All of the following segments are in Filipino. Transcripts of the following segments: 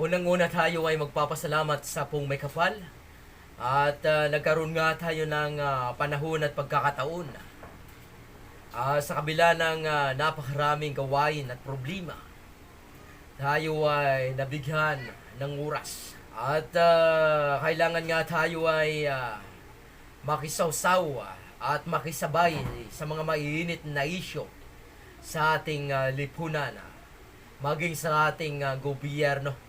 Unang-una tayo ay magpapasalamat sa pong may kapal. At ah, nagkaroon nga tayo ng ah, panahon at pagkakataon. Ah, sa kabila ng ah, napakaraming gawain at problema, tayo ay nabigyan ng oras. At ah, kailangan nga tayo ay ah, makisawsaw at makisabay sa mga maiinit na isyo sa ating ah, lipunan, maging sa ating ah, gobyerno.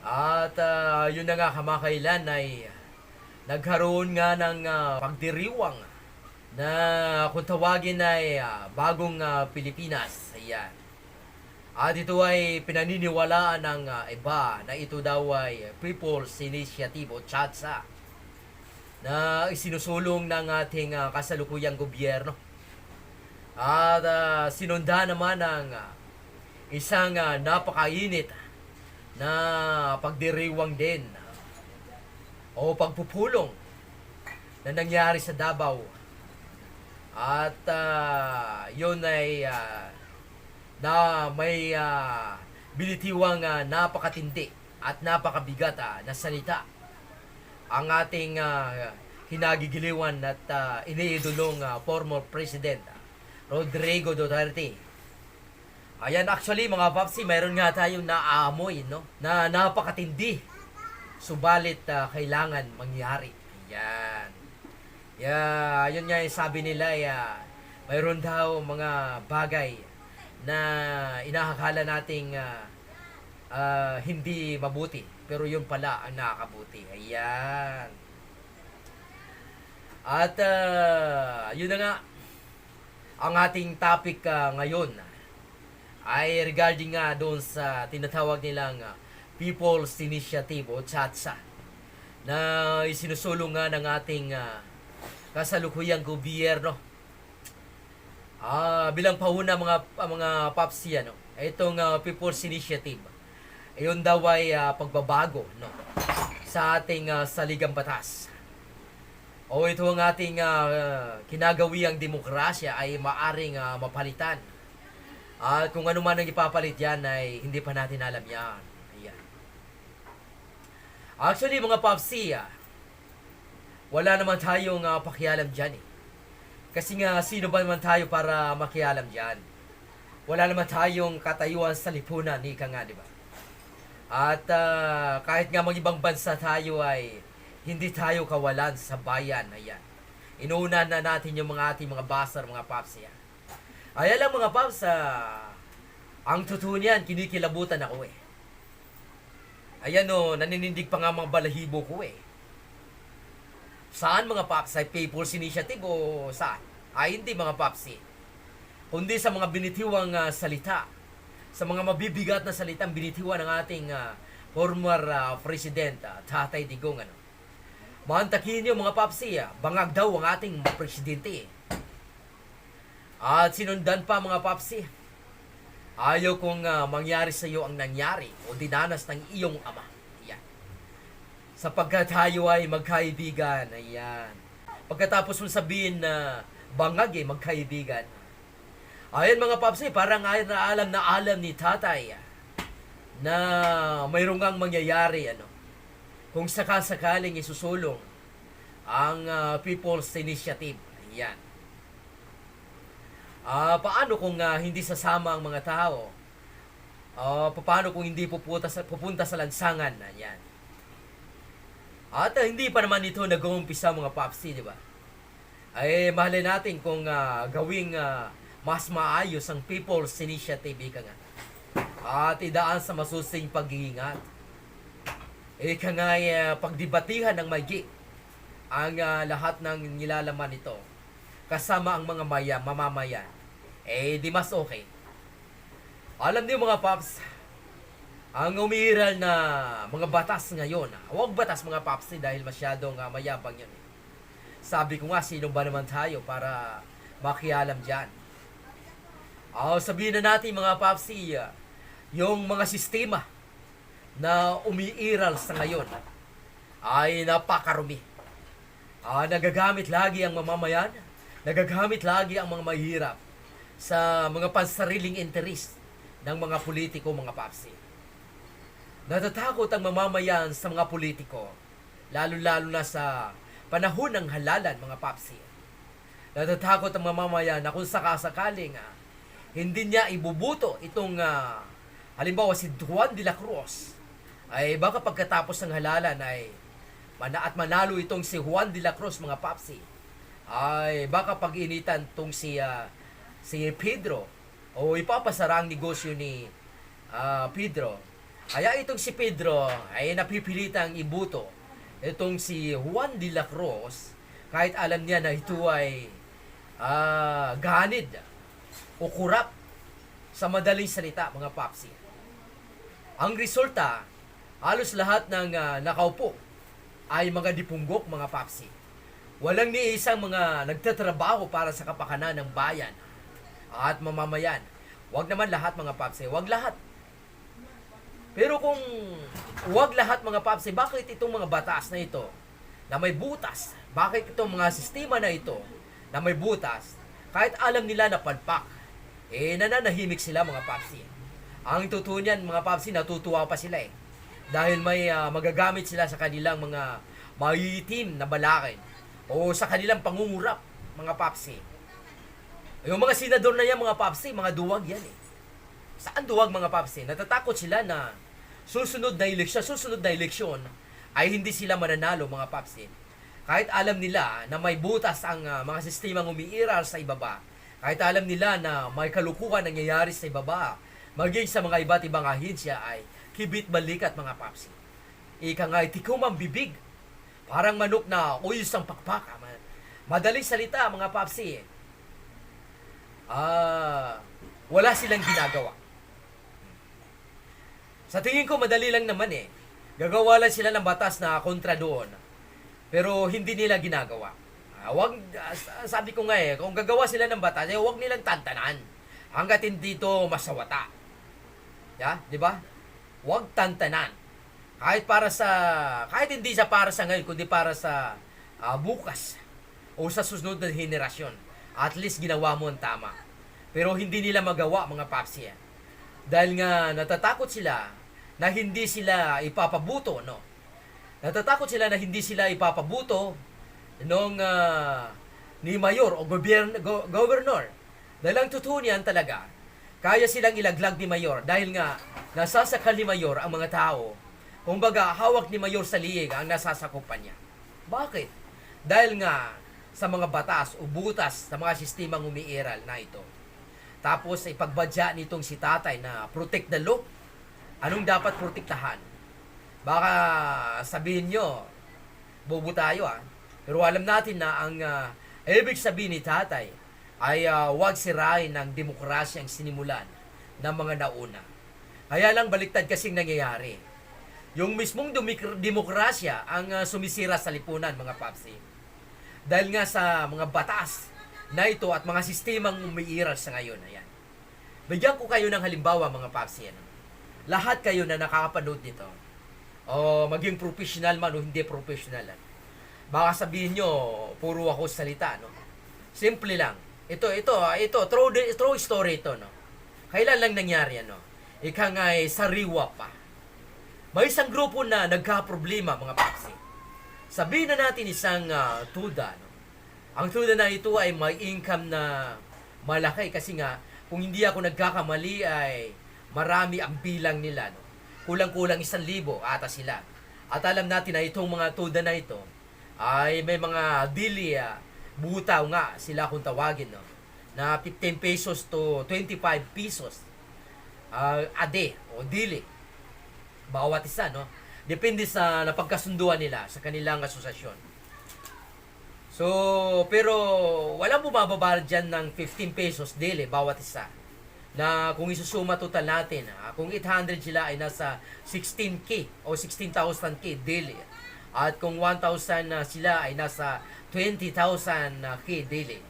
At ah, yun na nga kamakailan ay nagkaroon nga ng ah, pagdiriwang na kung tawagin ay ah, bagong ah, Pilipinas. Ayan. At ito ay pinaniniwalaan ng ah, iba na ito daw ay People's Initiative o CHATSA na isinusulong ng ating ah, kasalukuyang gobyerno. At ah, sinunda naman ng ah, isang ah, napakainit na pagdiriwang din o pagpupulong na nangyari sa Davao. At ah, yun ay ah, na may ah, binitiwang ah, napakatindi at napakabigat ah, na salita ang ating ah, hinagigiliwan at uh, iniidolong ah, former President Rodrigo Duterte. Ayan, actually mga papsi, mayroon nga tayong naaamoy, no? Na napakatindi. Subalit ah, kailangan mangyari. Ayan. Yeah, yun nga yung sabi nila, yeah, mayroon daw mga bagay na inakakala nating ah, ah, hindi mabuti. Pero yun pala ang nakakabuti. Ayan. At ah, yun na nga, ang ating topic ah, ngayon ay regarding nga doon sa tinatawag nilang ah, People's Initiative o CHATSA na isinusulong nga ng ating ah, kasalukuyang gobyerno. Ah, bilang pauna mga mga papsi ano, itong ah, People's Initiative. Ayun daw ay ah, pagbabago no sa ating ah, saligang batas. O ito ang ating uh, kinagawiang demokrasya ay maaring ah, mapalitan. At kung ano man ang ipapalit yan ay hindi pa natin alam yan. Ayan. Actually mga papsi, ah, wala naman tayong ah, pakialam dyan eh. Kasi nga, sino ba naman tayo para makialam dyan? Wala naman tayong katayuan sa lipunan, ika nga, di ba? At ah, kahit nga mga ibang bansa tayo ay hindi tayo kawalan sa bayan. Ayan. Inuuna na natin yung mga ating mga basar, mga paps. Ayan. Ayan lang mga paps, ah, ang totoo niyan, kinikilabutan ako eh. Ayan o, naninindig pa nga mga balahibo ko eh. Saan mga paps? Ay People's Initiative o saan? Ay hindi mga paps eh. Kundi sa mga binitiwang ah, salita. Sa mga mabibigat na salitang binitiwan ng ating ah, former ah, President, ah, Tatay Digong. Ano. Maantakin niyo mga papsi, ah, bangag daw ang ating presidente. eh. At sinundan pa mga papsi, ayaw kong ah, mangyari sa iyo ang nangyari o dinanas ng iyong ama. Yan. Sapagkat tayo ay magkaibigan. Ayan. Pagkatapos mo sabihin na bangag eh, magkaibigan. Ayan mga papsi, parang ay na alam na alam ni tatay na mayroong ang mangyayari ano kung sakasakaling isusulong ang ah, People's Initiative. Ayan. Ah, paano kung ah, hindi sasama ang mga tao? Ah, paano kung hindi pupunta sa, pupunta sa lansangan? Ayan. At ah, hindi pa naman ito nag-uumpisa mga papsi, di ba? Ay, mahalin natin kung ah, gawing ah, mas maayos ang People's Initiative, ika nga. At idaan sa masusing pag-iingat. Ika nga ah, pagdibatihan ng maigi ang ah, lahat ng nilalaman nito kasama ang mga maya, mamamayan. Eh, di mas okay. Alam niyo mga paps, ang umiiral na mga batas ngayon, ah, huwag batas mga paps eh, dahil masyadong ah, mayabang yan. eh. Sabi ko nga, sino ba naman tayo para makialam dyan? Ah, sabihin na natin mga papsi, ah, yung mga sistema na umiiral sa ngayon ay napakarumi. Ah, nagagamit lagi ang mamamayan, nagagamit lagi ang mga mahirap sa mga pansariling interest ng mga politiko, mga papsi. Natatakot ang mamamayan sa mga politiko, lalo-lalo na sa panahon ng halalan, mga papsi. Natatakot ang mamamayan na kung sakasakaling ah, hindi niya ibubuto itong ah, halimbawa si Juan de la Cruz ay baka pagkatapos ng halalan ay mana at manalo itong si Juan de la Cruz mga papsi ay baka pag-initan tong si ah, si Pedro o ipapasara ang negosyo ni ah, Pedro kaya itong si Pedro ay napipilitang ibuto itong si Juan de la Cruz kahit alam niya na ito ay ah, ganid o kurap sa madaling salita mga papsi. Ang resulta, halos lahat ng ah, nakaupo ay mga dipunggok mga papsi. Walang ni isang mga nagtatrabaho para sa kapakanan ng bayan at mamamayan. Huwag naman lahat mga papsi, huwag lahat. Pero kung huwag lahat mga papsi, bakit itong mga batas na ito na may butas, bakit itong mga sistema na ito na may butas, kahit alam nila na palpak, eh nananahimik sila mga papsi. Ang totoo niyan mga papsi, natutuwa pa sila eh. Dahil may ah, magagamit sila sa kanilang mga maiitim na balakin o sa kanilang pangungurap mga papsi. Yung mga senador na yan mga papsi, mga duwag yan eh. Saan duwag mga papsi? Natatakot sila na susunod na eleksyon, susunod na eleksyon ay hindi sila mananalo mga papsi. Kahit alam nila na may butas ang ah, mga sistemang umiiral sa ibaba, kahit alam nila na may kalukuhan nangyayari sa ibaba, maging sa mga iba't ibang ahensya ay kibit balikat mga papsi. Ika nga, tikom ang bibig. Parang manok na uyos ang pakpaka. Ma- Madaling salita mga papsi. Ah, wala silang ginagawa. Sa tingin ko, madali lang naman eh. Gagawa lang sila ng batas na kontra doon. Pero hindi nila ginagawa. Ah, wag, ah, sabi ko nga eh, kung gagawa sila ng batas, eh, wag nilang tantanan. Hanggat hindi ito masawata. Ya, di ba? Wag tantanan. Kahit para sa, kahit hindi sa para sa ngayon, kundi para sa ah, bukas o sa susunod na henerasyon. At least ginawa mo ang tama. Pero hindi nila magawa mga papsi. eh. Dahil nga natatakot sila na hindi sila ipapabuto, no? Natatakot sila na hindi sila ipapabuto nung ah, ni mayor o gobern, go- governor. Dahil ang totoo niyan talaga, kaya silang ilaglag ni mayor dahil nga nasasakal ni mayor ang mga tao. Kumbaga, hawak ni mayor sa liig ang nasasakupan niya. Bakit? Dahil nga sa mga batas o butas sa mga sistemang umiiral na ito. Tapos ay pagbadya nitong si tatay na protect the law. Anong dapat protektahan? Baka sabihin nyo, bobo tayo ah. Pero alam natin na ang ah, ibig sabihin ni tatay ay ah, huwag sirain ng demokrasya ang sinimulan ng mga nauna. Kaya lang baliktad kasing nangyayari. Yung mismong demokrasya ang ah, sumisira sa lipunan mga papsi. Dahil nga sa mga batas na ito at mga sistemang umiiral sa ngayon. Ayan. Bigyan ko kayo ng halimbawa mga papsi. Ano? Lahat kayo na nakakapanood nito, o maging professional man o hindi professional. Ano? Baka sabihin nyo, puro ako salita. No? Simple lang. Ito, ito, ah, ito, true, true story ito. No? Kailan lang nangyari ano? Ika nga ay sariwa pa. May isang grupo na nagka-problema mga papsi. Sabihin na natin isang ah, tuda. No? Ang tuda na ito ay may income na malaki kasi nga kung hindi ako nagkakamali ay marami ang bilang nila. No? Kulang-kulang isang libo ata sila. At alam natin na itong mga tuda na ito ay may mga dili ah, butaw nga sila kung tawagin. No? Na 15 pesos to 25 pesos ah, a day o dili bawat isa, no? Depende sa napagkasunduan nila sa kanilang asosasyon. So, pero walang bumababa dyan ng 15 pesos daily bawat isa. Na kung isusuma total natin, ah, kung 800 sila ay nasa 16k o 16,000k daily. At kung 1,000 na sila ay nasa 20,000 k daily.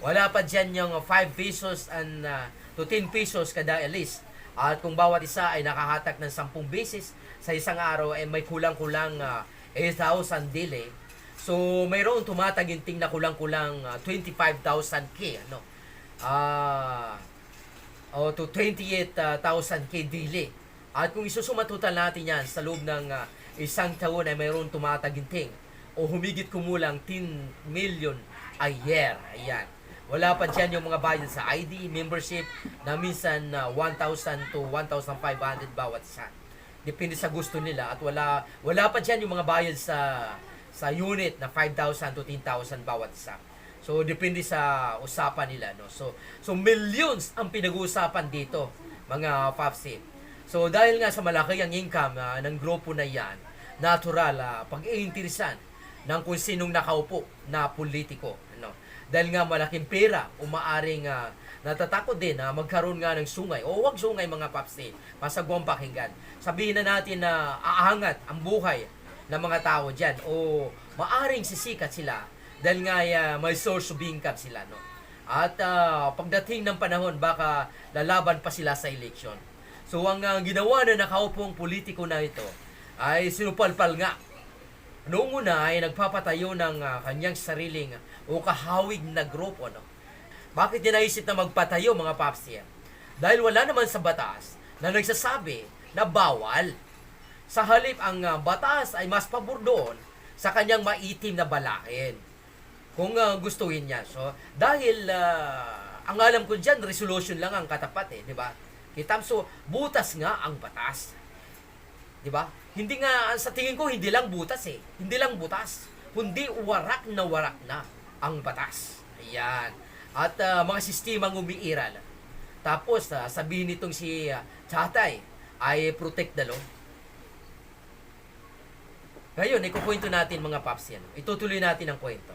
Wala pa dyan yung 5 pesos and ah, to 10 pesos kada at least. At kung bawat isa ay nakahatak ng 10 beses sa isang araw ay may kulang-kulang ah, 8,000 daily. So, mayroon tumataginting na kulang-kulang ah, 25,000k ano. Ah o to 28,000k daily At kung isusumatutal natin yan sa loob ng ah, isang taon ay mayroon tumataginting o humigit kumulang 10 million a year. Ayan. Wala pa dyan yung mga bayad sa ID, membership na minsan ah, 1,000 to 1,500 bawat isa. Depende sa gusto nila at wala wala pa dyan yung mga bayad sa sa unit na 5,000 to 10,000 bawat isa. So depende sa usapan nila no. So so millions ang pinag-uusapan dito mga Papsi. So dahil nga sa malaki ang income ah, ng grupo na yan, natural ah, pag-iinteresan ng kung sinong nakaupo na politiko. Ano? Dahil nga malaking pera, umaaring ah, natatakot din na magkaroon nga ng sungay. O wag sungay mga papsi, masagwang pakinggan. Sabihin na natin na aangat ang buhay ng mga tao dyan. O maaring sisikat sila dahil nga ah, may source of income sila. No? At ah, pagdating ng panahon, baka lalaban pa sila sa eleksyon. So ang ah, ginawa na nakaupong politiko na ito ay sinupalpal nga Noong una ay nagpapatayo ng ah, kanyang sariling o kahawig na grupo. No? Bakit niya naisip na magpatayo mga papsi? Dahil wala naman sa batas na nagsasabi na bawal. Sa halip ang ah, batas ay mas pabor doon sa kanyang maitim na balakin. Kung ah, gustuhin niya. So, dahil ah, ang alam ko dyan, resolution lang ang katapat eh, di ba? Kitam, so, butas nga ang batas. Di ba? Hindi nga, sa tingin ko, hindi lang butas eh. Hindi lang butas. Kundi warak na warak na ang batas. Ayan. At ah, mga sistemang umiiral. Tapos, ah, sabihin nitong si uh, Chatay ay protect the law. Ngayon, ikukwento natin mga paps yan. Itutuloy natin ang kwento.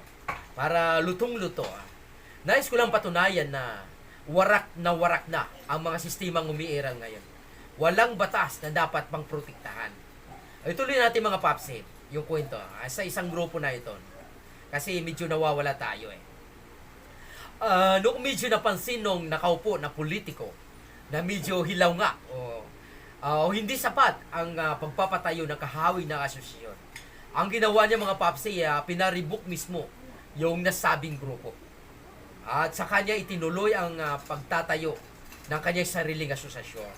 Para lutong-luto. Ah. Nais ko lang patunayan na warak na warak na ang mga sistemang umiiral ngayon. Walang batas na dapat pang protektahan. Ituloy natin mga paps eh, yung kwento ah, sa isang grupo na ito. Kasi medyo nawawala tayo eh. Ah, noong medyo napansin nung nakaupo na politiko na medyo hilaw nga o, o hindi sapat ang ah, pagpapatayo ng kahawi ng asosasyon. Ang ginawa niya mga papsi, uh, pinaribok mismo yung nasabing grupo. At sa kanya itinuloy ang ah, pagtatayo ng kanyang sariling asosasyon.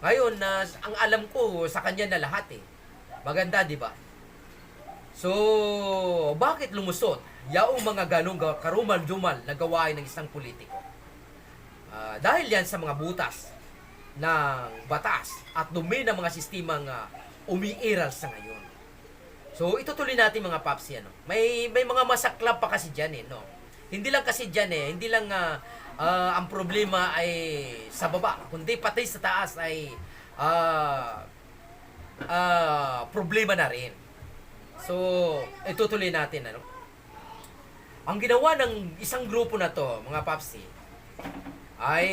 Ngayon, na ang alam ko sa kanya na lahat eh. Maganda, di ba? So, bakit lumusot yaong mga ganong ga- karumal-dumal na gawain ng isang politiko? Ah, dahil yan sa mga butas ng batas at dumi ng mga sistemang ah, umiiral sa ngayon. So, itutuloy natin mga paps yan. No? May, may mga masaklap pa kasi dyan eh. No? Hindi lang kasi dyan eh. Hindi lang ah, ah, ang problema ay sa baba. Kundi pati sa taas ay ah, ah, problema na rin. So, itutuloy natin. Ano? Ang ginawa ng isang grupo na to, mga papsi, ay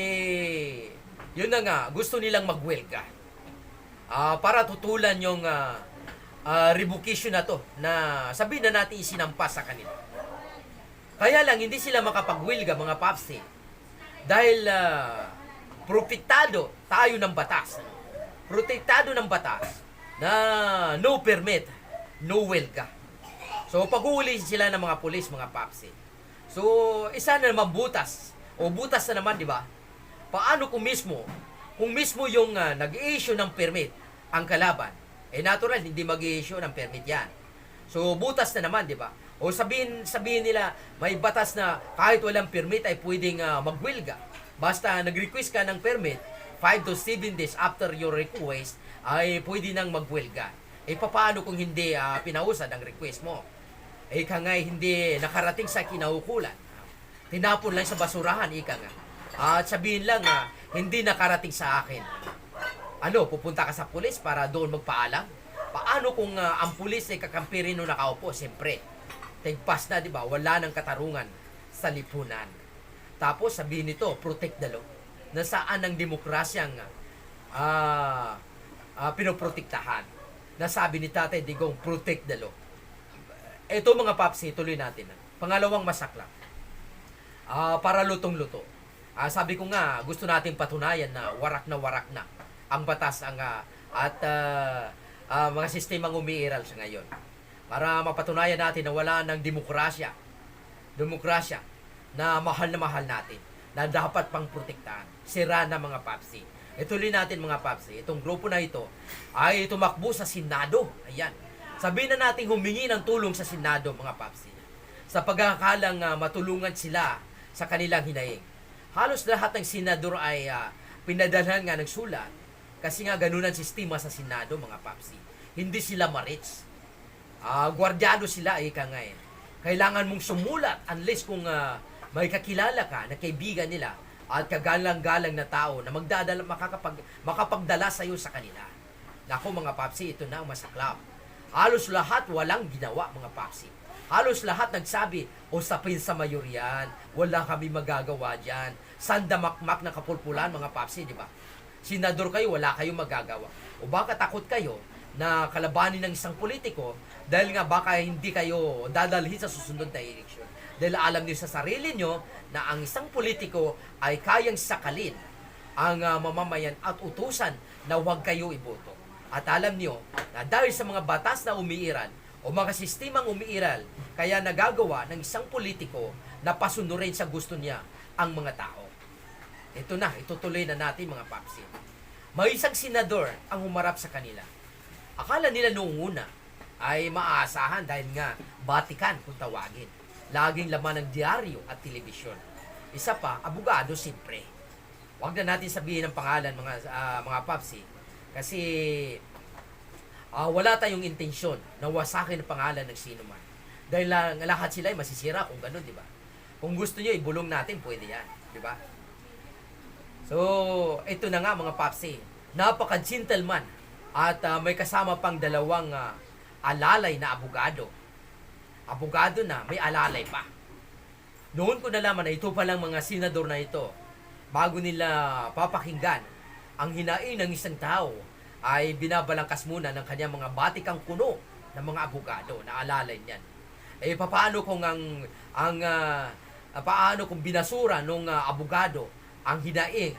yun na nga, gusto nilang magwelga. Ah, para tutulan yung ah, ah, revocation na to na sabihin na natin isinampas sa kanila. Kaya lang hindi sila makapagwilga mga papsi dahil ah, protektado tayo ng batas. Protektado ng batas na no permit, no welga. So pag-uuli sila ng mga pulis, mga papsi. So isa na naman butas o butas na naman, di ba? Paano kung mismo, kung mismo yung ah, nag-issue ng permit ang kalaban, eh natural hindi mag-issue ng permit yan. So butas na naman, di ba? O sabihin sabihin nila may batas na kahit walang permit ay pwedeng ah, magwilga. Basta nag-request ka ng permit 5 to 7 days after your request ay pwede nang magwilga. Eh paano kung hindi ah, pinausad ang request mo? Eh ika nga hindi nakarating sa kinaukulan. Tinapon lang sa basurahan, ika nga. At sabihin lang na hindi nakarating sa akin. Ano, pupunta ka sa pulis para doon magpaalam? Paano kung ah, ang pulis ay kakampirin nung nakaupo? Siyempre, tigpas na, di ba? Wala nang katarungan sa lipunan. Tapos sabihin nito, protect the law. Na saan ang demokrasyang ah ah, pinoprotektahan. Nasabi ni Tatay Digong, protect the law. Ito mga papsi, tuloy natin. Pangalawang masakla. Ah, para lutong-luto. Ah, sabi ko nga, gusto nating patunayan na warak na warak na ang batas ang ah, at ah, ah, mga sistemang umiiral sa ngayon. Para mapatunayan natin na wala ng demokrasya. Demokrasya na mahal na mahal natin na dapat pang protektahan. Sira na mga papsi. Ituloy natin mga paps. Itong grupo na ito ay tumakbo sa Senado. Ayan. Sabihin na natin humingi ng tulong sa Senado mga paps. Sa pagkakalang ah, matulungan sila sa kanilang hinaing. Halos lahat ng senador ay ah, pinadalhan nga ng sulat kasi nga ganun ang sistema sa Senado mga paps. Hindi sila marich. Ah, gwardyado sila nga eh. Kailangan mong sumulat unless kung ah, may kakilala ka na kaibigan nila at kagalang-galang na tao na magdadala makakapag makapagdala sa iyo sa kanila. Nako mga papsi, ito na ang masaklap. Halos lahat walang ginawa mga papsi. Halos lahat nagsabi, usapin sa mayoryan, wala kami magagawa diyan. Sandamakmak na kapulpulan mga papsi, di ba? Senador kayo, wala kayong magagawa. O baka takot kayo na kalabanin ng isang politiko dahil nga baka hindi kayo dadalhin sa susunod na eleksyon. Dahil alam niyo sa sarili nyo na ang isang politiko ay kayang sakalin ang ah, mamamayan at utusan na huwag kayo iboto. At alam niyo na dahil sa mga batas na umiiral o mga sistemang umiiral, kaya nagagawa ng isang politiko na pasunurin sa gusto niya ang mga tao. Ito na, itutuloy na natin mga papsi. May isang senador ang humarap sa kanila. Akala nila noong una ay maaasahan dahil nga Vatican kung tawagin. Laging laman ng diaryo at telebisyon. Isa pa, abogado siyempre. Huwag na natin sabihin ang pangalan mga ah, mga papsi kasi ah, wala tayong intensyon na wasakin ang pangalan ng sino man. Dahil lang lahat sila ay masisira kung ganun, di ba? Kung gusto niyo ibulong natin, pwede yan, di ba? So, ito na nga mga papsi. Napaka-gentleman at ah, may kasama pang dalawang ah, alalay na abogado. Abogado na, may alalay pa. Noon ko nalaman na ito palang mga senador na ito, bago nila papakinggan ang hinaing ng isang tao, ay binabalangkas muna ng kanyang mga batikang kuno ng mga abogado na alalay niyan. Eh, paano kung ang, ang ah, ah, paano kung binasura nung ah, abogado ang hinaing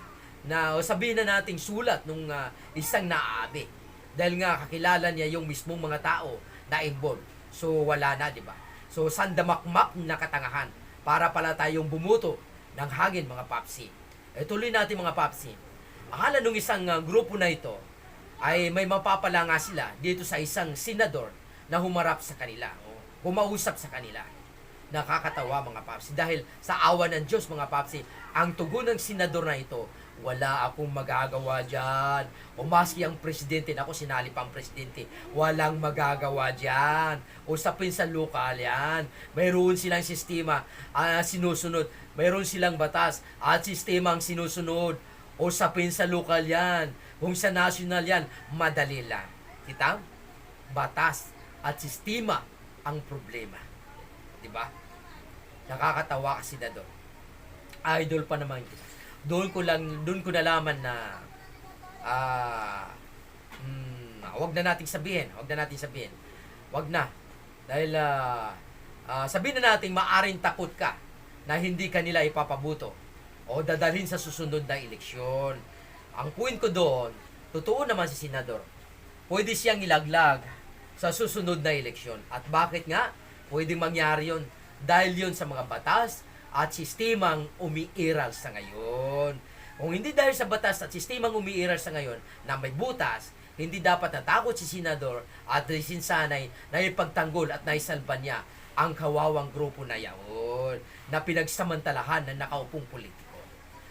na sabihin na nating sulat nung ah, isang naabi. Dahil nga kakilala niya yung mismong mga tao na involved. So wala na, di ba? So sandamakmak na katangahan para pala tayong bumuto ng hangin mga papsi. E tuloy natin mga papsi. Akala nung isang ah, grupo na ito ay may mapapala nga sila dito sa isang senador na humarap sa kanila o humausap sa kanila. Nakakatawa mga papsi dahil sa awa ng Diyos mga papsi, ang tugon ng senador na ito, wala akong magagawa dyan. O maski ang presidente, ako sinali pa ang presidente, walang magagawa dyan. Usapin sa lokal yan. Mayroon silang sistema ah, sinusunod. Mayroon silang batas at sistema ang sinusunod. Usapin sa lokal yan. Kung sa national yan, madali lang. Kita? Batas at sistema ang problema. Di ba? Nakakatawa kasi na doon. Idol pa naman kita. Doon ko lang, doon ko nalaman na ah mm, wag na nating sabihin, wag na nating sabihin. Wag na. Dahil ah, ah, sabihin na natin maaring takot ka na hindi kanila ipapabuto o dadalhin sa susunod na eleksyon. Ang point ko doon, totoo naman si senador. Pwede siyang ilaglag sa susunod na eleksyon. At bakit nga? Pwedeng mangyari yon dahil yon sa mga batas at sistemang umiiral sa ngayon. Kung hindi dahil sa batas at sistemang umiiral sa ngayon na may butas, hindi dapat natakot si senador at sinsanay na ipagtanggol at naisalba niya ang kawawang grupo na yaon na pinagsamantalahan ng nakaupong politiko.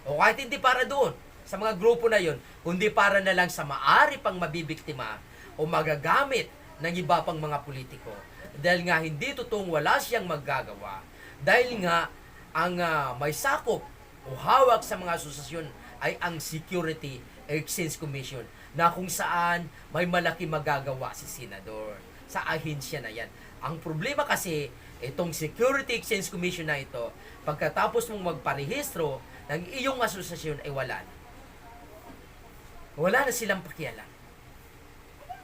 O kahit hindi para doon, sa mga grupo na yon, kundi para na lang sa maari pang mabibiktima o magagamit ng iba pang mga politiko. Dahil nga hindi totoong wala siyang maggagawa. Dahil nga ang ah, may sakop o hawak sa mga asosasyon ay ang Security Exchange Commission na kung saan may malaki magagawa si senador sa ahensya na yan. Ang problema kasi, itong Security Exchange Commission na ito, pagkatapos mong magparehistro ng iyong asosasyon ay wala na. Wala na silang pakialam.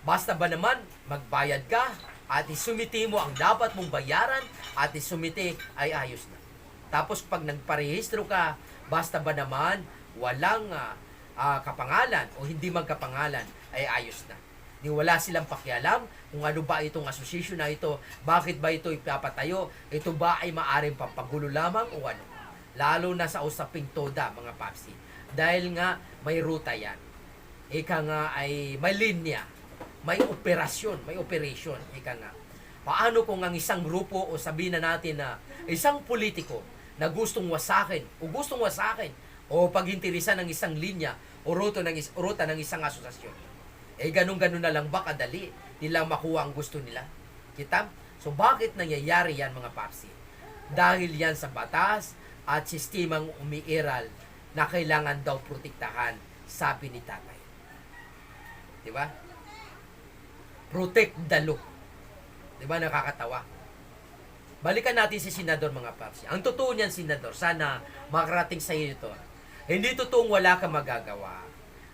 Basta ba naman, magbayad ka at isumiti mo ang dapat mong bayaran at isumiti ay ayos na. Tapos pag nagparehistro ka, basta ba naman walang ah, ah, kapangalan o hindi magkapangalan ay ayos na. Ni wala silang pakialam kung ano ba itong association na ito, bakit ba ito ipapatayo, ito ba ay maaring pampagulo lamang o ano. Lalo na sa usaping toda mga papsi. Dahil nga may ruta yan. ika nga ay may linya, may operasyon, may operation, ika nga. Paano kung ang isang grupo o sabihin na natin na isang politiko na gustong wasakin o gustong wasakin o paginterisan ng isang linya o ruta ng, is- ruta ng isang asosasyon. Eh ganun-ganun na lang ba kadali nilang makuha ang gusto nila? Kita? So bakit nangyayari yan mga papsi? Dahil yan sa batas at sistemang umiiral na kailangan daw protektahan, sabi ni tatay. Di ba? Protect the law. Di ba nakakatawa? Balikan natin si Senador mga paps. Ang totoo niyan, Senador, sana makarating sa iyo ito. Hindi totoong wala kang magagawa.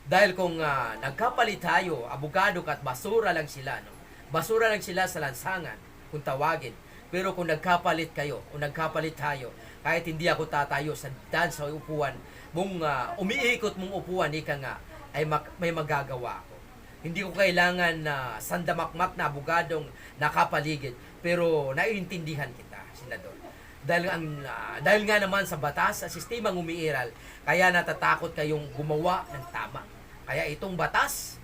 Dahil kung ah, nagkapalit tayo, abogado ka at basura lang sila, no? Basura lang sila sa lansangan, kung tawagin. Pero kung nagkapalit kayo, o nagkapalit tayo, kahit hindi ako tatayo sa dan sa upuan, mong ah, umiikot mong upuan, ika nga, ay mak- may magagawa ako. Hindi ko kailangan na sandamakmak na abogadong nakapaligid, pero naiintindihan kita, senador. Dahil ang ah, dahil nga naman sa batas sa sistemang umiiral, kaya natatakot kayong gumawa ng tama. Kaya itong batas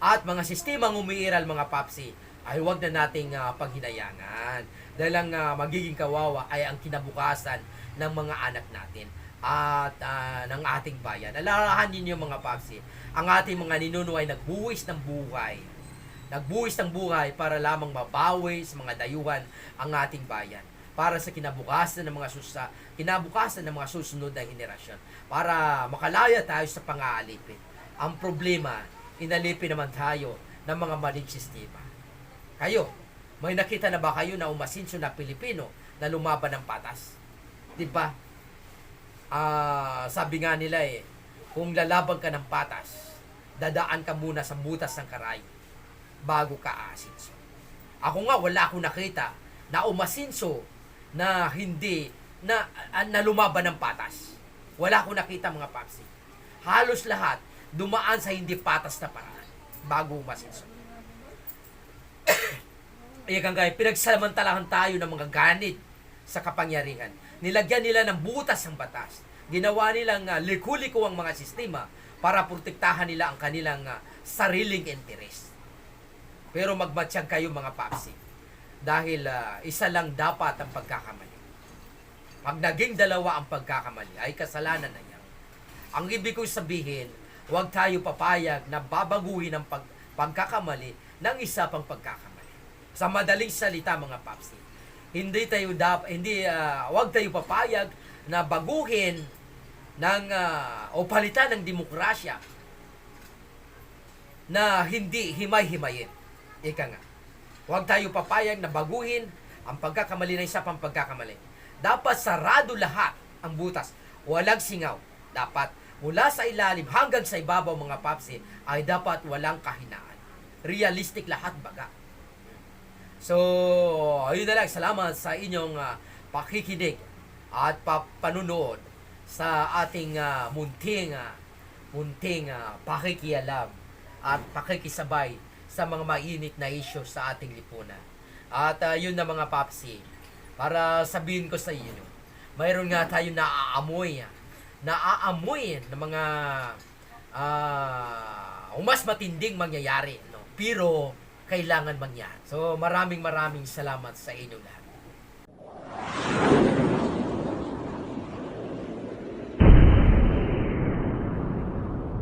at mga sistemang umiiral mga papsi ay huwag na nating ah, paghinayangan. Dahil ang ah, magiging kawawa ay ang kinabukasan ng mga anak natin at ah, ng ating bayan. Alalahan ninyo mga papsi, ang ating mga ninuno ay nagbuwis ng buhay. Nagbuwis ng buhay para lamang mabawi sa mga dayuhan ang ating bayan para sa kinabukasan ng mga susa, kinabukasan ng mga susunod na henerasyon para makalaya tayo sa pang-aalipin. Ang problema, inalipin naman tayo ng mga maling sistema. Kayo, may nakita na ba kayo na umasinso na Pilipino na lumaban ng patas? Di ba? Ah, sabi nga nila eh, kung lalaban ka ng patas, dadaan ka muna sa butas ng karay bago ka aasinso. Ako nga wala akong nakita na umasinso na hindi na, ah, na lumaban ng patas. Wala akong nakita mga papsi. Halos lahat dumaan sa hindi patas na paraan bago umasinso. Iyan kaya pinagsamantalahan tayo ng mga ganit sa kapangyarihan. Nilagyan nila ng butas ang batas. Ginawa nilang uh, liku-liko ang mga sistema para protektahan nila ang kanilang ah, sariling interes. Pero magmatsyag kayo mga papsi. Dahil ah, isa lang dapat ang pagkakamali. Pag naging dalawa ang pagkakamali, ay kasalanan na yan. Ang ibig kong sabihin, huwag tayo papayag na babaguhin ang pag, pagkakamali ng isa pang pagkakamali. Sa madaling salita mga papsi, hindi tayo dap hindi ah, huwag tayo papayag na baguhin ng ah, o palitan ng demokrasya na hindi himay-himayin. Ika nga. Huwag tayo papayag na baguhin ang pagkakamali ng isa pang pagkakamali. Dapat sarado lahat ang butas. Walang singaw. Dapat mula sa ilalim hanggang sa ibabaw mga papsi ay dapat walang kahinaan. Realistic lahat baga. So, ayun na lang. Salamat sa inyong ah, pakikinig at pa- panunood sa ating ah, munting ah, munting ah, pakikialam at pakikisabay sa mga mainit na issue sa ating lipunan. At ah, yun na mga papsi, para sabihin ko sa inyo, mayroon nga tayo naaamoy, naaamoy ng mga ah, mas matinding mangyayari. No? Pero, kailangan mangyari. So maraming maraming salamat sa inyong lahat.